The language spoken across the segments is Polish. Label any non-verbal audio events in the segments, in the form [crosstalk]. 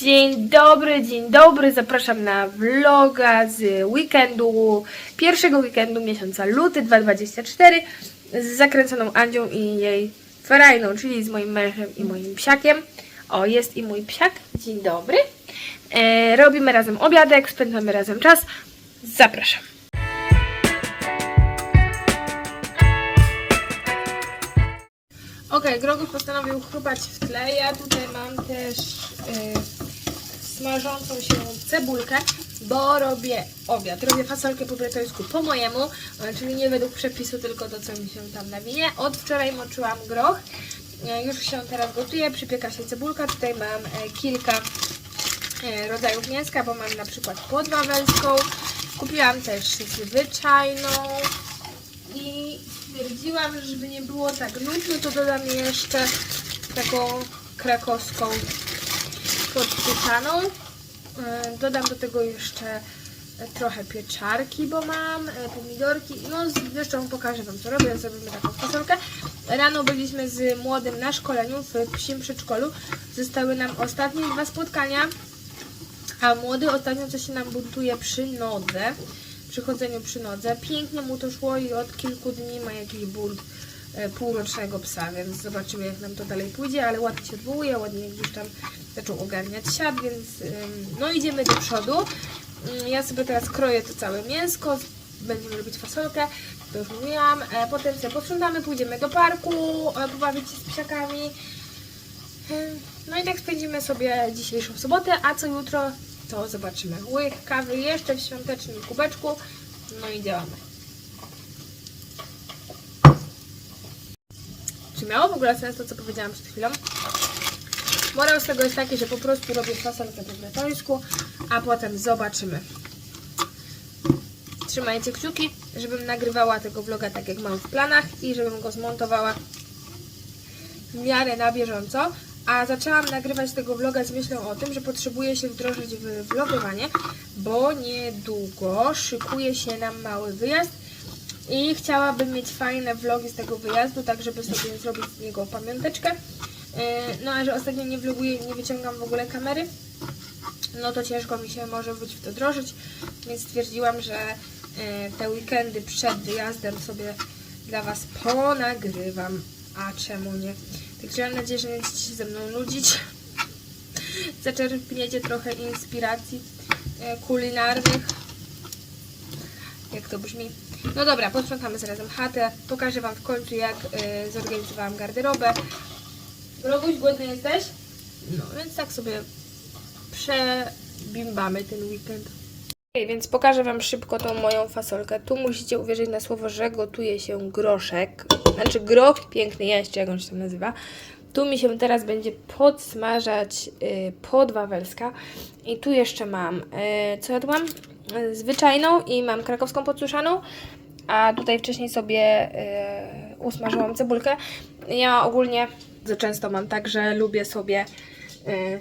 Dzień dobry, dzień dobry. Zapraszam na vloga z weekendu, pierwszego weekendu miesiąca luty 2024 z zakręconą Andzią i jej ferajną, czyli z moim mężem i moim psiakiem. O, jest i mój psiak. Dzień dobry. E, robimy razem obiadek, spędzamy razem czas. Zapraszam. Ok, Groguś postanowił chrupać w tle. Ja tutaj mam też y, smażącą się cebulkę, bo robię obiad. Robię fasolkę po brytyjsku po mojemu, e, czyli nie według przepisu, tylko to, co mi się tam nawinie. Od wczoraj moczyłam groch. E, Już się teraz gotuje, przypieka się cebulka. Tutaj mam e, kilka rodzajów mięska, bo mam na przykład podwawelską. Kupiłam też zwyczajną i stwierdziłam, że żeby nie było tak nudno, to dodam jeszcze taką krakowską podpieczaną. E, Dodam do tego jeszcze e, trochę pieczarki, bo mam, e, pomidorki. No zresztą pokażę Wam co robię, zrobimy taką fasolkę. Rano byliśmy z młodym na szkoleniu w psim przedszkolu. Zostały nam ostatnie dwa spotkania. A młody ostatnio coś się nam buntuje przy nodze, przy chodzeniu przy nodze. Pięknie mu to szło i od kilku dni ma jakiś bunt półrocznego psa, więc zobaczymy jak nam to dalej pójdzie, ale ładnie się odwołuje, ładnie już tam zaczął ogarniać siat, więc no idziemy do przodu. Ym, Ja sobie teraz kroję to całe mięsko, będziemy robić fasolkę, to już mówiłam. E, Potem sobie posprzątamy, pójdziemy do parku, e, pobawić się z psiakami. No i tak spędzimy sobie dzisiejszą sobotę, a co jutro to zobaczymy. Łyk kawy jeszcze w świątecznym kubeczku. No i działamy. Czy miało w ogóle sens to, co powiedziałam przed chwilą? Morał z tego jest taki, że po prostu robię fasolkę po bretońsku, a potem zobaczymy. Trzymajcie kciuki, żebym nagrywała tego vloga tak jak mam w planach i żebym go zmontowała w miarę na bieżąco, a zaczęłam nagrywać tego vloga z myślą o tym, że potrzebuję się wdrożyć w vlogowanie, bo niedługo szykuje się nam mały wyjazd i chciałabym mieć fajne vlogi z tego wyjazdu, tak żeby sobie zrobić z niego pamiąteczkę. Yy, No a że ostatnio nie vloguję i nie wyciągam w ogóle kamery, no to ciężko mi się może być w to wdrożyć, więc stwierdziłam, że yy, te weekendy przed wyjazdem sobie dla Was ponagrywam, a czemu nie? Także mam nadzieję, że nie będziecie się ze mną nudzić. [laughs] Zaczerpniecie trochę inspiracji e, kulinarnych. Jak to brzmi? No dobra, posprzątamy zarazem chatę. Pokażę Wam w końcu, jak e, zorganizowałam garderobę. Roguś, głodny jesteś? No, więc tak sobie przebimbamy ten weekend. Okay, więc pokażę Wam szybko tą moją fasolkę. Tu musicie uwierzyć na słowo, że gotuje się groszek. Znaczy groch piękny, jeszcze jak on się tam nazywa. Tu mi się teraz będzie podsmażać y, podwawelska. I tu jeszcze mam, y, co ja tu mam? Zwyczajną i mam krakowską podsuszaną. A tutaj wcześniej sobie y, usmażyłam cebulkę. Ja ogólnie za często mam tak, że lubię sobie y,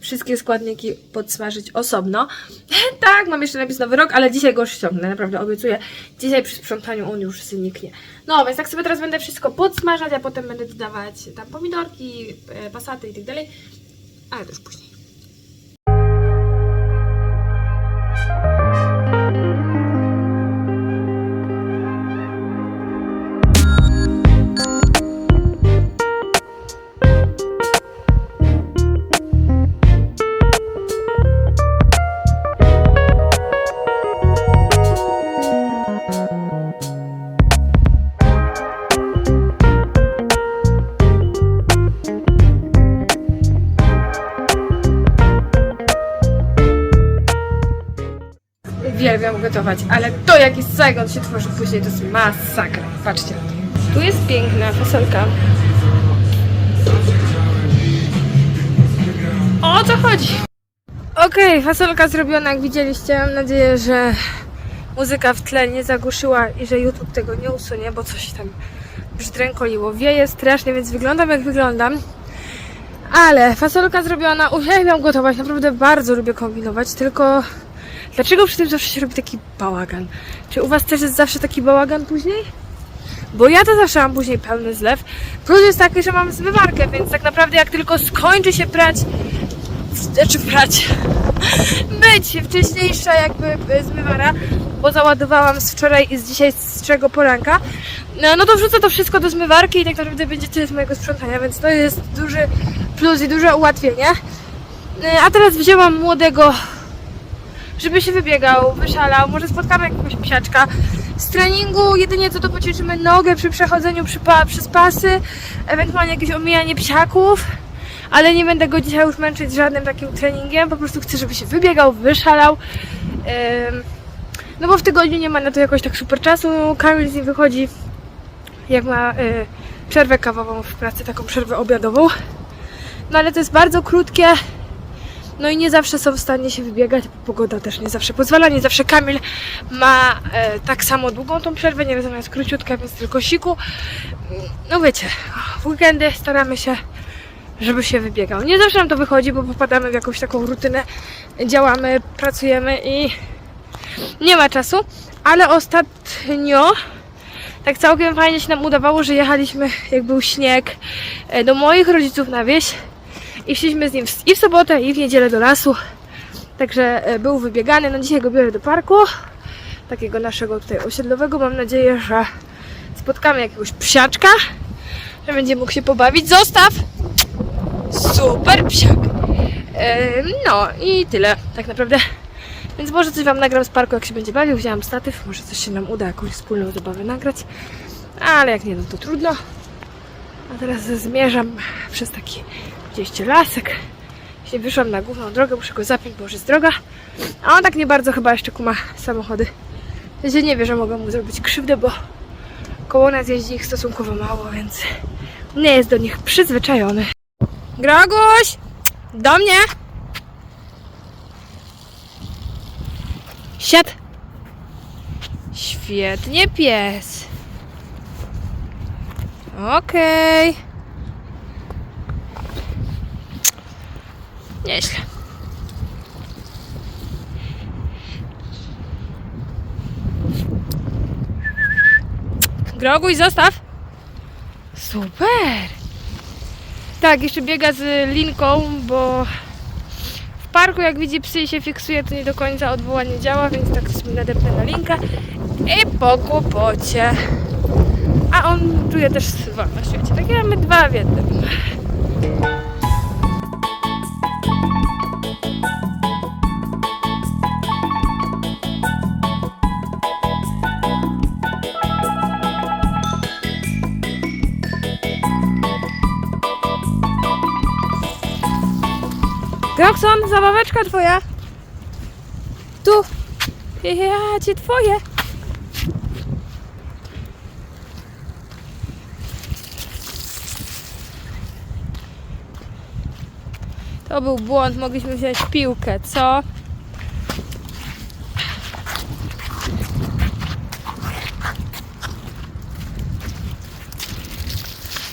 wszystkie składniki podsmażyć osobno. [laughs] tak, mam jeszcze napis Nowy Rok, ale dzisiaj go już ściągnę, naprawdę obiecuję. Dzisiaj przy sprzątaniu on już zniknie. No, więc tak sobie teraz będę wszystko podsmażać, a potem będę dodawać tam pomidorki, e, pasaty i tak dalej. Ale to już później. Ale to jaki saigon się tworzy później to jest masakra. Patrzcie. Tu jest piękna fasolka. O co chodzi? Okej, fasolka zrobiona jak widzieliście. Mam nadzieję, że muzyka w tle nie zagłuszyła i że YouTube tego nie usunie, bo coś tam brzdrękoliło. Wieje strasznie, więc wyglądam jak wyglądam. Ale fasolka zrobiona, uwielbiam gotować, naprawdę bardzo lubię kombinować, tylko dlaczego przy tym zawsze się robi taki bałagan? Czy u Was też jest zawsze taki bałagan później? Bo ja to zawsze mam później pełny zlew. Plus jest taki, że mam zmywarkę, więc tak naprawdę jak tylko skończy się prać znaczy brać, być [laughs] wcześniejsza jakby e, zmywara, bo załadowałam z wczoraj i z dzisiaj z czego poranka. No, no to wrzucę to wszystko do zmywarki i tak naprawdę będzie tyle z mojego sprzątania, więc to jest duży plus i duże ułatwienie. E, A teraz wzięłam młodego, żeby się wybiegał, wyszalał, może spotkamy jakiegoś psiaczka. Z treningu jedynie co to poćwiczymy nogę przy przechodzeniu przy pa, przez pasy, ewentualnie jakieś omijanie psiaków, ale nie będę go dzisiaj już męczyć żadnym takim treningiem, po prostu chcę, żeby się wybiegał, wyszalał. No bo w tygodniu nie ma na to jakoś tak super czasu. Kamil z nim wychodzi, jak ma y, przerwę kawową w pracy, taką przerwę obiadową. No ale to jest bardzo krótkie. No i nie zawsze są w stanie się wybiegać, bo pogoda też nie zawsze pozwala, nie zawsze Kamil ma e, tak samo długą tą przerwę, nie zamiast króciutka, więc tylko siku. No wiecie, w weekendy staramy się, żeby się wybiegał. Nie zawsze nam to wychodzi, bo popadamy w jakąś taką rutynę, działamy, pracujemy i nie ma czasu, ale ostatnio tak całkiem fajnie się nam udawało, że jechaliśmy, jak był śnieg, e, do moich rodziców na wieś i szliśmy z nim i w sobotę, i w niedzielę do lasu. Także e, był wybiegany. No dzisiaj go biorę do parku, takiego naszego tutaj osiedlowego. Mam nadzieję, że spotkamy jakiegoś psiaczka, że będzie mógł się pobawić. Zostaw! Super psiak! No i tyle, tak naprawdę. Więc może coś Wam nagram z parku, jak się będzie bawił. Wzięłam statyw, może coś się nam uda, jakąś wspólną zabawę nagrać. Ale jak nie, no to trudno. A teraz zmierzam przez taki gdzieś lasek. Jeśli wyszłam na główną drogę, muszę go zapiąć, bo już jest droga. A on tak nie bardzo chyba jeszcze kuma samochody. W nie wie, że mogę mu zrobić krzywdę, bo koło nas jeździ ich stosunkowo mało, więc nie jest do nich przyzwyczajony. Groguś! Do mnie! Siad! Świetnie, pies. Okej. Nieźle. Groguś, zostaw. Super. Tak, jeszcze biega z linką, bo w parku jak widzi psy się fiksuje, to nie do końca odwołanie działa, więc tak sobie nadepnę na linkę i po kłopocie. A on czuje też wolność w świecie. Takie mamy dwa w jednym. Grokson, zabaweczka twoja. Tu. Ja cię twoje. To był błąd, mogliśmy wziąć piłkę, co?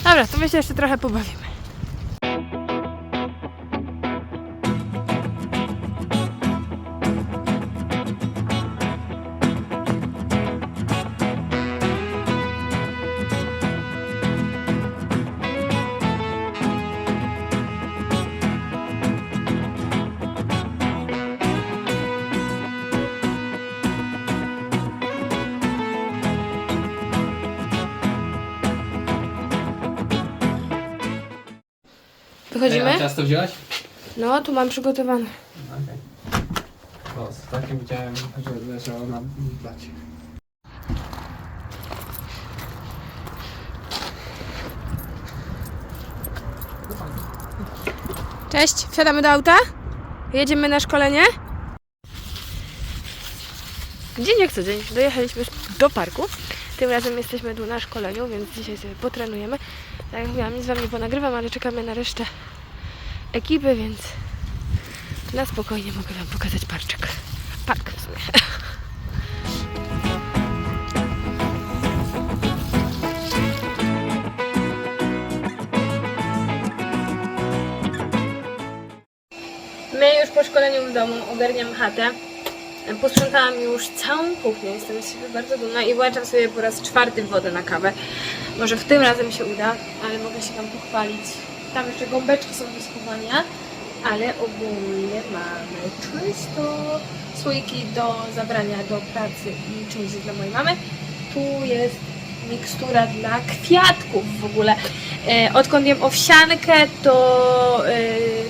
Dobra, to my się jeszcze trochę pobawimy. Wychodzimy? Ej, a ciasto wziąłeś? No, tu mam przygotowane. Okej. Bo z takim widziałem, że leżało na blacie. Cześć, wsiadamy do auta? Jedziemy na szkolenie? Dzień jak co dzień, dojechaliśmy do parku. Tym razem jesteśmy tu na szkoleniu, więc dzisiaj sobie potrenujemy. Tak jak mówiłam, nic Wam nie ponagrywam, ale czekamy na resztę ekipy, więc na spokojnie mogę Wam pokazać parczek. Park w sumie. My już po szkoleniu w domu ogarniam chatę. Posprzątałam już całą kuchnię, jestem z siebie bardzo dumna i włączam sobie po raz czwarty wodę na kawę. Może w tym razem się uda, ale mogę się tam pochwalić. Tam jeszcze gąbeczki są do schowania. ale ogólnie mamy czysto. Słoiki do zabrania do pracy i części dla mojej mamy. Tu jest mikstura dla kwiatków w ogóle. E, odkąd jem owsiankę, to e,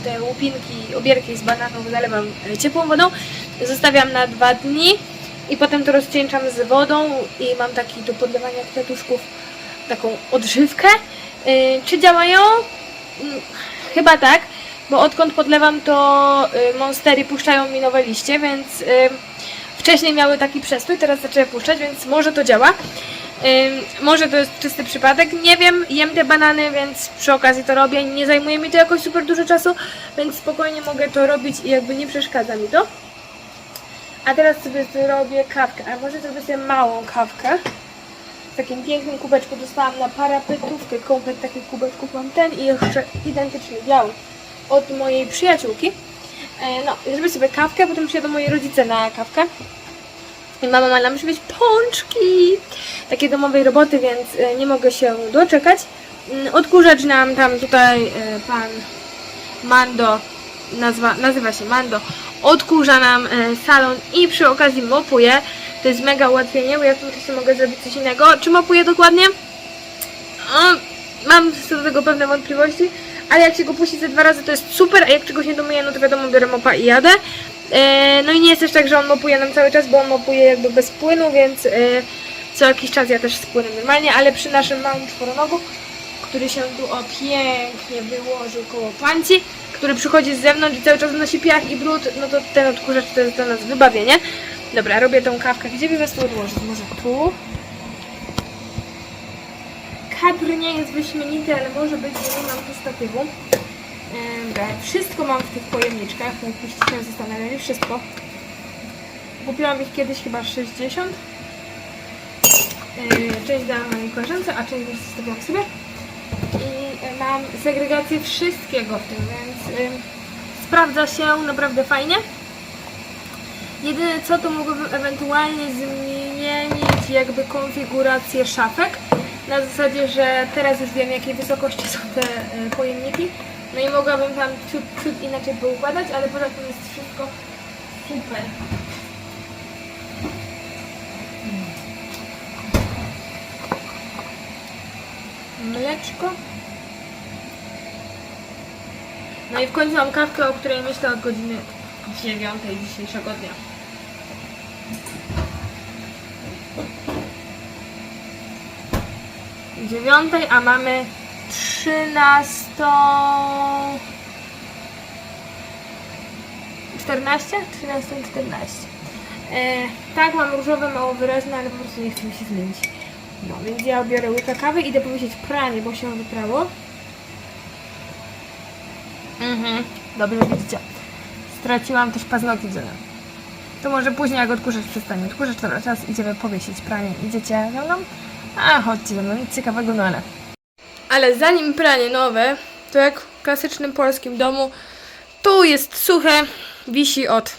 te łupinki, obierki z bananów zalewam e, ciepłą wodą, zostawiam na dwa dni i potem to rozcieńczam z wodą i mam taki do podlewania kwiatuszków taką odżywkę. E, czy działają? Mm, Chyba tak, bo odkąd podlewam to y, monstery puszczają mi nowe liście, więc y, wcześniej miały taki przestój, teraz zaczęły puszczać, więc może to działa. Y, może to jest czysty przypadek, nie wiem, jem te banany, więc przy okazji to robię, nie zajmuje mi to jakoś super dużo czasu, więc spokojnie mogę to robić i jakby nie przeszkadza mi to. A teraz sobie zrobię kawkę, a może zrobię sobie małą kawkę. W takim pięknym kubeczku dostałam na parapetówkę, komplet takich kubeczków mam ten i jeszcze identyczny biały od mojej przyjaciółki. E, no, zrobię sobie kawkę, potem przyjadą moi rodzice na kawkę. I mama ma nam przybyć pączki, takie domowej roboty, więc e, nie mogę się doczekać. Mm, Odkurzacz nam tam tutaj e, pan Mando, nazwa, nazywa się Mando, odkurza nam salon i przy okazji mopuje. To jest mega ułatwienie, bo ja tym czasie mogę zrobić coś innego. Czy mopuje dokładnie? O, mam co do tego pewne wątpliwości, ale jak się go puści ze dwa razy, to jest super, a jak czegoś nie domyję, no to wiadomo, biorę mopa i jadę. E, no i nie jest też tak, że on mopuje nam cały czas, bo on mopuje jakby bez płynu, więc e, co jakiś czas ja też spłynę normalnie, ale przy naszym małym czworonogu, który się tu o pięknie wyłożył koło panci, który przychodzi z zewnątrz i cały czas nosi piach i brud, no to ten odkurzacz to jest dla nas wybawienie. Dobra, robię tą kawkę. Gdzie by was tu odłożyć? Może tu? Kadr nie jest wyśmienity, ale może być, że nie mam tu statywu. Dobra, wszystko mam w tych pojemniczkach, jakbyście się wszystko. Kupiłam ich kiedyś chyba 60. Yy, Część dałam mojej koleżance, a część już zostawiłam sobie. I mam segregację wszystkiego w tym, więc sprawdza się naprawdę fajnie. Jedyne co to mogłabym ewentualnie zmienić jakby konfigurację szafek. Na zasadzie, że teraz już wiem jakiej wysokości są te e, pojemniki. No i mogłabym tam ciut, ciut inaczej poukładać, ale poza tym jest wszystko super. Mleczko. No i w końcu mam kawkę, o której myślę od godziny 9 dzisiejszego dnia. Dziewiątej, a mamy trzynastą... 14? 13, 14. E, tak, mam różowe, mało wyraźne, ale po prostu nie chcę mi się zmienić. No, więc ja biorę łyka kawy, idę powiesić pranie, bo się wyprało. Mhm, dobrze widzicie. Straciłam też paznokcie To może później jak odkurzacz przestanie. Odkurzacz, dobra, teraz idziemy powiesić pranie. Idziecie ze mną? A, chodźcie ze mną, nic ciekawego, no ale... Ale zanim pranie nowe, to jak w klasycznym polskim domu, tu jest suche, wisi od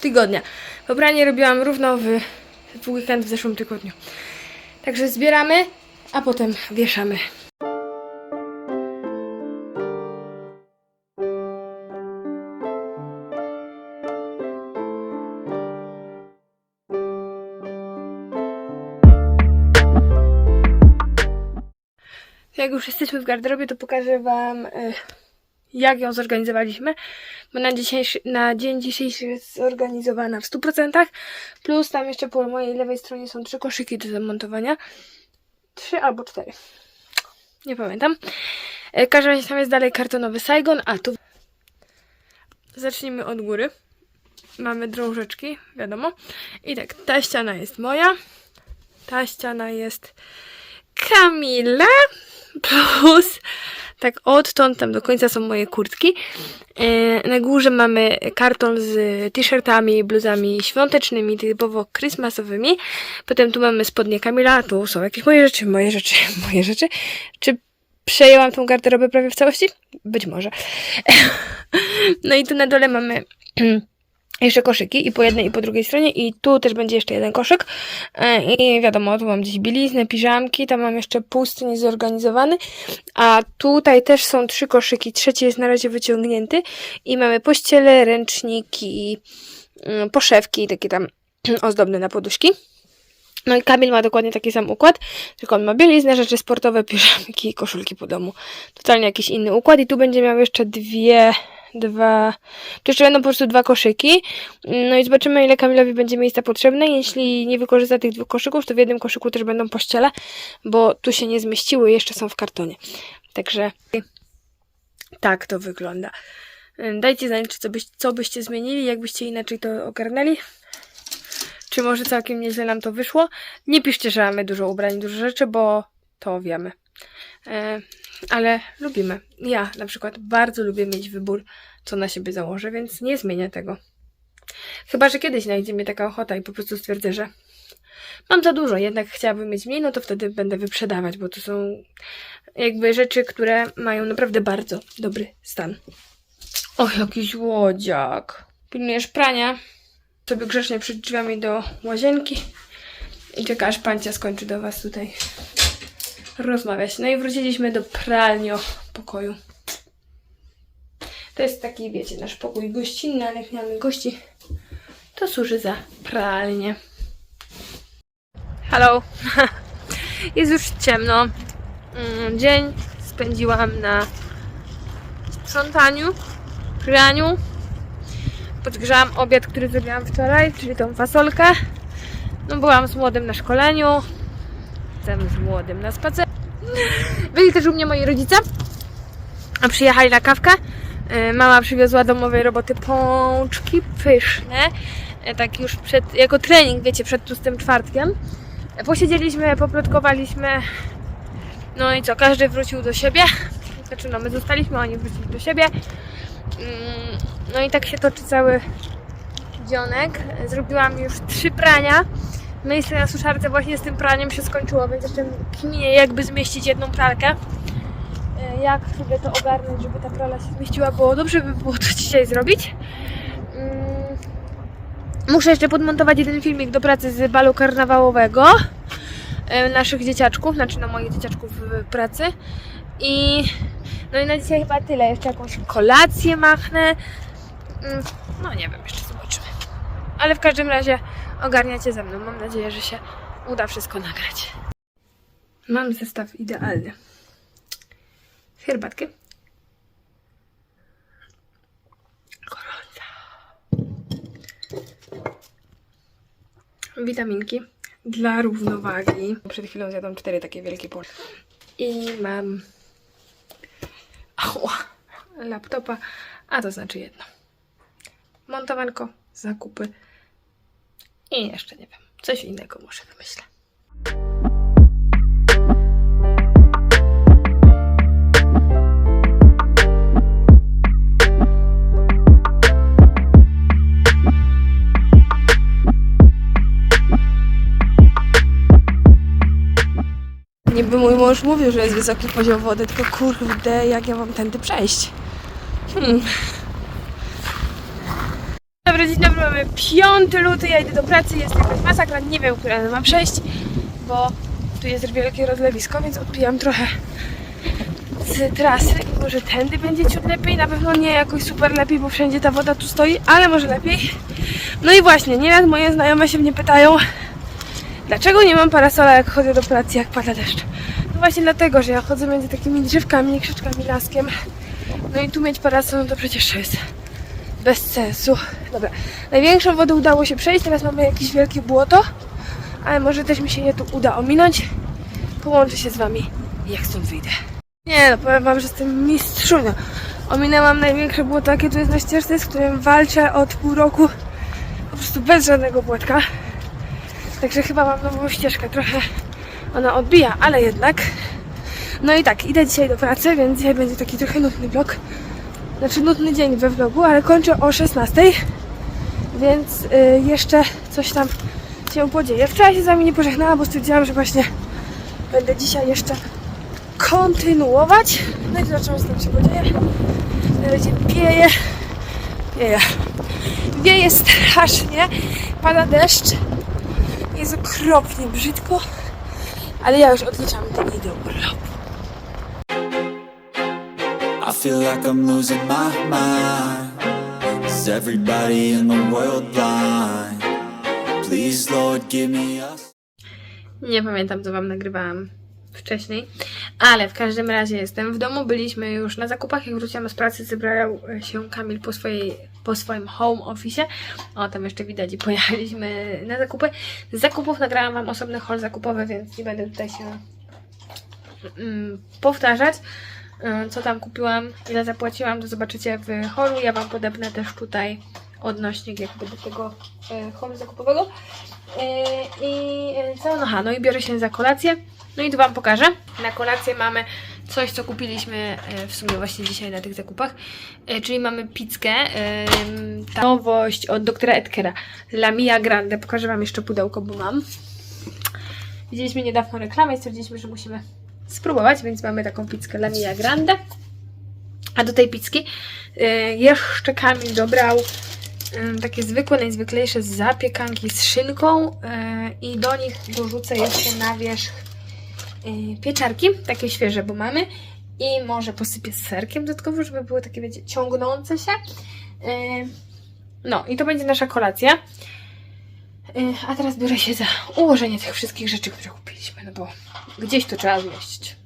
tygodnia. Bo pranie robiłam równo w, w weekend w zeszłym tygodniu. Także zbieramy, a potem wieszamy. Jak już jesteśmy w garderobie, to pokażę Wam, e, jak ją zorganizowaliśmy. Bo na, dzisiejszy, na dzień dzisiejszy jest zorganizowana w 100%. Plus tam jeszcze po mojej lewej stronie są trzy koszyki do zamontowania. Trzy albo cztery. Nie pamiętam. E, W każdym razie tam jest dalej kartonowy Saigon. A tu zacznijmy od góry. Mamy drążeczki, wiadomo. I tak, ta ściana jest moja. Ta ściana jest Kamila. Plus tak odtąd tam do końca są moje kurtki. E, na górze mamy karton z t-shirtami, bluzami świątecznymi, typowo christmasowymi. Potem tu mamy spodnie Kamila, tu są jakieś moje rzeczy, moje rzeczy, [laughs] moje rzeczy. Czy przejęłam tą garderobę prawie w całości? Być może. [laughs] No i tu na dole mamy [clears throat] jeszcze koszyki i po jednej i po drugiej stronie. I tu też będzie jeszcze jeden koszyk. E, i wiadomo, tu mam gdzieś bieliznę, piżamki, tam mam jeszcze pusty niezorganizowany, a tutaj też są trzy koszyki, trzeci jest na razie wyciągnięty. I mamy pościele, ręczniki, mm, poszewki, takie tam [clears throat] ozdobne na poduszki. No i Kamil ma dokładnie taki sam układ, tylko on ma bieliznę, rzeczy sportowe, [laughs] piżamki i koszulki po domu. Totalnie jakiś inny układ. I tu będzie miał jeszcze dwie, dwa, tu jeszcze będą po prostu dwa koszyki. No i zobaczymy ile Kamilowi będzie miejsca potrzebne. Jeśli nie wykorzysta tych dwóch koszyków, to w jednym koszyku też będą pościele, bo tu się nie zmieściły, jeszcze są w kartonie. Także tak to wygląda. Dajcie znać, czy co, byś, co byście zmienili, jakbyście inaczej to ogarnęli. Czy może całkiem nieźle nam to wyszło? Nie piszcie, że mamy dużo ubrań, dużo rzeczy, bo to wiemy. E, ale lubimy. Ja na przykład bardzo lubię mieć wybór, co na siebie założę, więc nie zmienię tego. Chyba, że kiedyś znajdzie mnie taka ochota i po prostu stwierdzę, że mam za dużo, jednak chciałabym mieć mniej, no to wtedy będę wyprzedawać, bo to są jakby rzeczy, które mają naprawdę bardzo dobry stan. Och, jakiś łodziak. Pilnujesz prania? Sobie grzecznie przed drzwiami do łazienki i czeka, aż pancia skończy do was tutaj rozmawiać. No i wróciliśmy do pralnio pokoju. To jest taki, wiecie, nasz pokój gościnny, ale jak nie mamy gości, to służy za pralnię. Hello. [laughs] Jest już ciemno. Mm, Dzień spędziłam na sprzątaniu, praniu. Podgrzałam obiad, który zrobiłam wczoraj, czyli tą fasolkę. No byłam z młodym na szkoleniu. Jestem z młodym na spacer. Byli też u mnie moi rodzice. A przyjechali na kawkę. E, Mama przywiozła domowej roboty pączki pyszne. E, Tak już przed, jako trening, wiecie, przed tłustym czwartkiem. E, Posiedzieliśmy, poplotkowaliśmy. No i co, każdy wrócił do siebie. Znaczy, no my zostaliśmy, oni wrócili do siebie. Mm, No i tak się toczy cały dzionek. Zrobiłam już trzy prania. Miejsce na suszarce właśnie z tym praniem się skończyło, więc jeszcze kminie jakby zmieścić jedną pralkę. E, Jak sobie to ogarnąć, żeby ta prala się zmieściła, bo dobrze by było to dzisiaj zrobić. Mm, Muszę jeszcze podmontować jeden filmik do pracy z balu karnawałowego e, naszych dzieciaczków, znaczy no moich dzieciaczków w pracy. I no i na dzisiaj chyba tyle. Jeszcze jakąś kolację machnę. Mm, No nie wiem, jeszcze zobaczymy. Ale w każdym razie ogarniacie ze mną. Mam nadzieję, że się uda wszystko nagrać. Mam zestaw idealny. Herbatkę. Gorąca. Witaminki dla równowagi. Przed chwilą zjadłam cztery takie wielkie porcje. I mam Ała, laptopa, a to znaczy jedno. Montowanko, zakupy i jeszcze nie wiem, coś innego może wymyślę. Niby mój mąż mówił, że jest wysoki poziom wody, tylko kurde, jak ja mam tędy przejść? Hmm. Dobra, dzień dobry, mamy 5 luty, ja idę do pracy, jest jakaś masakra, nie wiem, która ma przejść, bo tu jest wielkie rozlewisko, więc odbijam trochę z trasy może tędy będzie ciut lepiej, na pewno nie jakoś super lepiej, bo wszędzie ta woda tu stoi, ale może lepiej. No i właśnie, nieraz moje znajome się mnie pytają, Dlaczego nie mam parasola, jak chodzę do pracy, jak pada deszcz? No właśnie dlatego, że ja chodzę między takimi drzewkami, krzyczkami, laskiem. No i tu mieć parasol, no to przecież jest bez sensu. Dobra, największą wodę udało się przejść, teraz mamy jakieś wielkie błoto, ale może też mi się je tu uda ominąć. Połączę się z wami, jak stąd wyjdę. Nie no, powiem wam, że jestem mistrzunią. Ominęłam największe błoto, jakie tu jest na ścieżce, z którym walczę od pół roku. Po prostu bez żadnego błotka. Także chyba mam nową ścieżkę, trochę ona odbija, ale jednak. No i tak, idę dzisiaj do pracy, więc dzisiaj będzie taki trochę nudny vlog. Znaczy nudny dzień we vlogu, ale kończę o 16. Więc y, jeszcze coś tam się podzieje. Wczoraj się z wami nie pożegnałam, bo stwierdziłam, że właśnie będę dzisiaj jeszcze kontynuować. No i zobaczymy, co tam się podzieje. Na razie pieje. Pieje. Wieje strasznie, pada deszcz. Jest okropnie brzydko, ale ja już odliczam dni do urlopu. Feel like I'm losing my mind. Is everybody in the world blind? Please, Lord, give me a Nie pamiętam, co Wam nagrywałam wcześniej, ale w każdym razie jestem w domu. Byliśmy już na zakupach. Jak wróciłam z pracy, zebrał się Kamil po, swojej, po swoim home office. O, tam jeszcze widać i pojechaliśmy na zakupy. Z zakupów nagrałam Wam osobny haul zakupowy, więc nie będę tutaj się mm, powtarzać. Y, Co tam kupiłam, ile zapłaciłam, to zobaczycie w holu. Ja Wam podepnę też tutaj odnośnik jakby do tego y, holu zakupowego. Yy, I co? No, ha, no i biorę się za kolację. No i tu Wam pokażę. Na kolację mamy coś, co kupiliśmy w sumie właśnie dzisiaj na tych zakupach. Czyli mamy pizzkę. Ta nowość od doktora Edkera. La Mia Grande. Pokażę Wam jeszcze pudełko, bo mam. Widzieliśmy niedawno reklamę i stwierdziliśmy, że musimy spróbować, więc mamy taką pizzkę La Mia Grande. A do tej pizzki yy, jeszcze Kamil dobrał Ym, takie zwykłe, najzwyklejsze zapiekanki z szynką yy, i do nich dorzucę jeszcze na wierzch pieczarki, takie świeże, bo mamy i może posypię serkiem dodatkowo, żeby były takie, wiecie, ciągnące się. No i to będzie nasza kolacja. Yy, a teraz biorę się za ułożenie tych wszystkich rzeczy, które kupiliśmy, no bo gdzieś to trzeba zmieścić.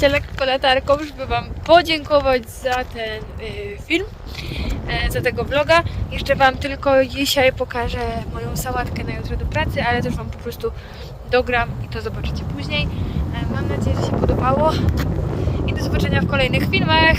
Się lekko latarką, żeby Wam podziękować za ten y, film, e, za tego vloga. Jeszcze Wam tylko dzisiaj pokażę moją sałatkę na jutro do pracy, ale też Wam po prostu dogram i to zobaczycie później. E, mam nadzieję, że się podobało i do zobaczenia w kolejnych filmach.